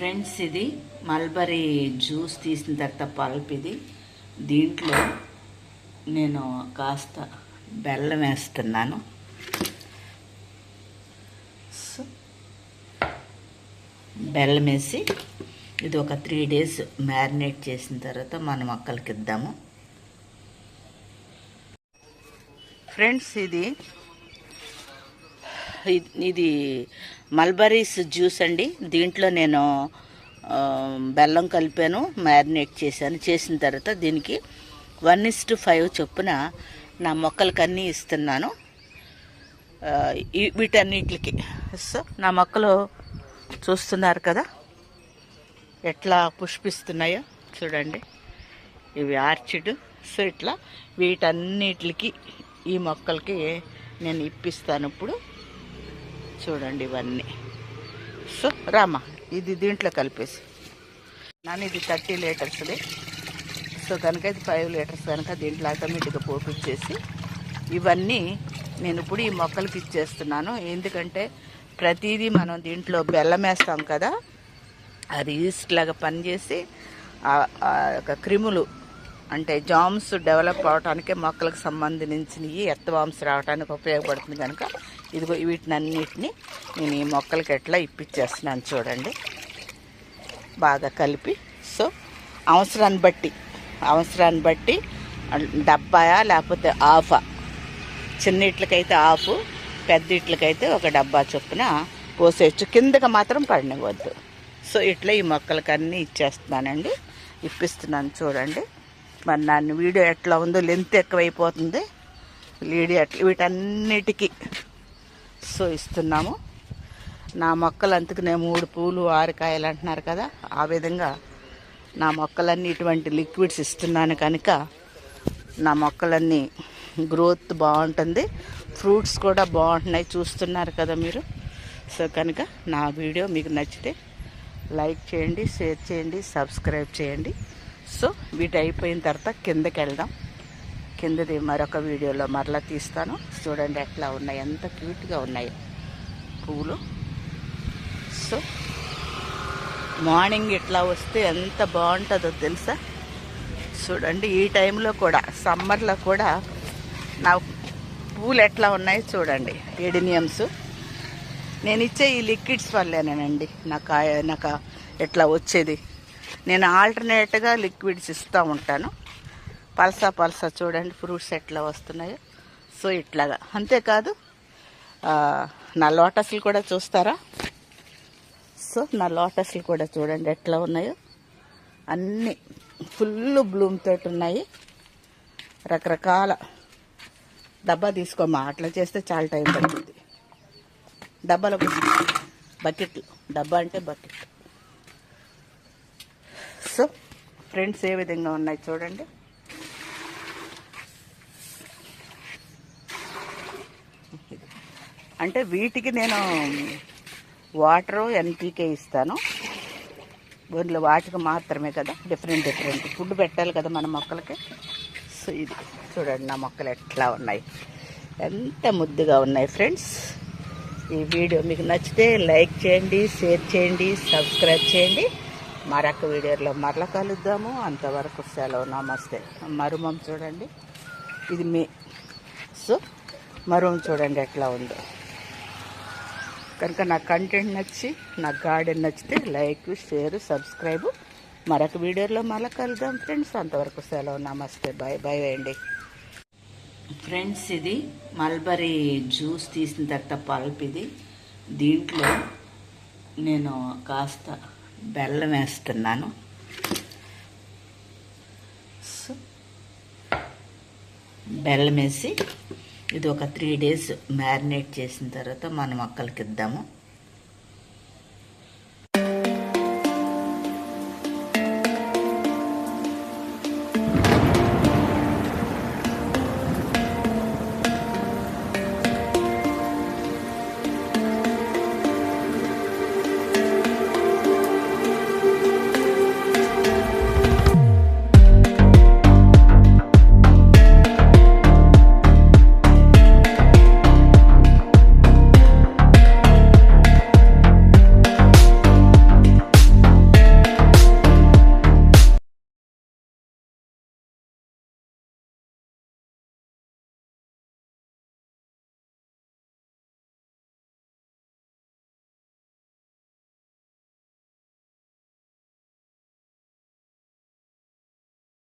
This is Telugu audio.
ఫ్రెండ్స్ ఇది మల్బరీ జ్యూస్ తీసిన తర్వాత పల్ప్ ఇది. దీంట్లో నేను కాస్త బెల్లం వేస్తున్నాను. సో బెల్లం వేసి ఇది ఒక త్రీ డేస్ మ్యారినేట్ చేసిన తర్వాత మన మొక్కలకి ఇద్దాము. ఫ్రెండ్స్ ఇది ఇది మల్బరీస్ జ్యూస్ అండి. దీంట్లో నేను బెల్లం కలిపాను మ్యారినేట్ చేశాను. చేసిన తర్వాత దీనికి వన్ ఇస్టు ఫైవ్ చొప్పున నా మొక్కలకన్నీ ఇస్తున్నాను. వీటన్నిటికి. సో నా మొక్కలు చూస్తున్నారు కదా? ఎట్లా పుష్పిస్తున్నాయో చూడండి. ఇవి ఆర్చిడ్. సో ఇట్లా వీటన్నిటికి ఈ మొక్కలకి నేను ఇప్పిస్తాను ఇప్పుడు. చూడండి ఇవన్నీ. సో రామా ఇది దీంట్లో కలిపేసి. నాన్న ఇది థర్టీ లీటర్స్ది సో కనుక ఇది ఫైవ్ లీటర్స్ కనుక దీంట్లో ఆటోమేటిక్గా పోపిచ్చేసి ఇవన్నీ నేను ఇప్పుడు ఈ మొక్కలకి ఇచ్చేస్తున్నాను. ఎందుకంటే ప్రతిదీ మనం దీంట్లో బెల్లం వేస్తాం కదా అది ఈస్ట్ లాగా పనిచేసి ఆ- ఆ యొక్క క్రిములు అంటే జామ్స్ డెవలప్ అవడానికి మొక్కలకు సంబంధించినవి ఎత్తవాంస్ రావడానికి ఉపయోగపడుతుంది కనుక ఇదిగో వీటిని అన్నిటిని నేను ఈ మొక్కలకి ఎట్లా ఇప్పించేస్తున్నాను చూడండి. బాగా కలిపి. సో అవసరాన్ని బట్టి అవసరాన్ని బట్టి డబ్బాయా లేకపోతే ఆఫా చిన్నట్లకైతే ఆఫ్ పెద్దట్లకైతే ఒక డబ్బా చొప్పున పోసేయచ్చు కిందకి మాత్రం పడినవద్దు సో ఇట్లా ఈ మొక్కలకి అన్నీ ఇచ్చేస్తున్నానండి. ఇప్పిస్తున్నాను చూడండి. మరి నన్ను వీడియో ఎట్లా ఉందో లెంత్ ఎక్కువైపోతుంది. వీడియో ఎట్లా వీటన్నిటికీ సో ఇస్తున్నాము. నా మొక్కలు అందుకునే మూడు పూలు ఆరికాయలు అంటున్నారు కదా ఆ విధంగా నా మొక్కలన్నీ ఇటువంటి లిక్విడ్స్ ఇస్తున్నాను కనుక నా మొక్కలన్నీ గ్రోత్ బాగుంటుంది. ఫ్రూట్స్ కూడా బాగుంటున్నాయి చూస్తున్నారు కదా మీరు. సో కనుక నా వీడియో మీకు నచ్చితే లైక్ చేయండి షేర్ చేయండి సబ్స్క్రైబ్ చేయండి. సో వీటి అయిపోయిన తర్వాత కిందకి వెళ్దాం. కిందది మరొక వీడియోలో మరలా తీస్తాను. చూడండి ఎట్లా ఉన్నాయి ఎంత క్యూట్గా ఉన్నాయి పువ్వులు సో మార్నింగ్ ఇట్లా వస్తే ఎంత బాగుంటుందో తెలుసా? చూడండి ఈ టైంలో కూడా సమ్మర్లో కూడా నా పూలు ఎట్లా ఉన్నాయో చూడండి ఎడినియమ్స్. నేను ఇచ్చే ఈ లిక్విడ్స్ వల్లేనండి నాకు నాకు ఎట్లా వచ్చేది. నేను ఆల్టర్నేట్గా లిక్విడ్స్ ఇస్తూ ఉంటాను. పల్సా పల్సా చూడండి ఫ్రూట్స్ ఎట్లా వస్తున్నాయో. సో ఇట్లాగా. అంతేకాదు నా లోటస్లు కూడా చూస్తారా? సో నా లోటస్లు కూడా చూడండి ఎట్లా ఉన్నాయో. అన్నీ ఫుల్ బ్లూమ్ తోటి ఉన్నాయి. రకరకాల. డబ్బా తీసుకోమా అట్లా చేస్తే చాలా టైం పడుతుంది. డబ్బాలో బకెట్లు డబ్బా అంటే బకెట్. సో ఫ్రెండ్స్ ఏ విధంగా ఉన్నాయి చూడండి. అంటే వీటికి నేను వాటరు ఎన్పీకే ఇస్తాను. ఓన్లీ వాటికి మాత్రమే కదా డిఫరెంట్ డిఫరెంట్. ఫుడ్ పెట్టాలి కదా మన మొక్కలకి. సో ఇది చూడండి నా మొక్కలు ఎట్లా ఉన్నాయి. ఎంత ముద్దుగా ఉన్నాయి ఫ్రెండ్స్. ఈ వీడియో మీకు నచ్చితే లైక్ చేయండి షేర్ చేయండి సబ్స్క్రైబ్ చేయండి. మరొక వీడియోలో మరల కలుద్దాము. అంతవరకు సెలవు. నమస్తే. మరుమం చూడండి. ఇది మే సో మరుమం చూడండి ఎట్లా ఉందో. కనుక నా కంటెంట్ నచ్చి నా గార్డెన్ నచ్చితే లైక్ షేర్ సబ్స్క్రైబ్ మరొక వీడియోలో మళ్ళీ కలుద్దాం ఫ్రెండ్స్ అంతవరకు సెలవు. నమస్తే. బాయ్ బాయ్ వేయండి ఫ్రెండ్స్ ఇది మల్బరీ జ్యూస్ తీసిన తర్వాత పల్ప్ ఇది. దీంట్లో నేను కాస్త బెల్లం వేస్తున్నాను. సో బెల్లం వేసి ఇది ఒక త్రీ డేస్ మ్యారినేట్ చేసిన తర్వాత మనం అక్కలకి ఇద్దాము.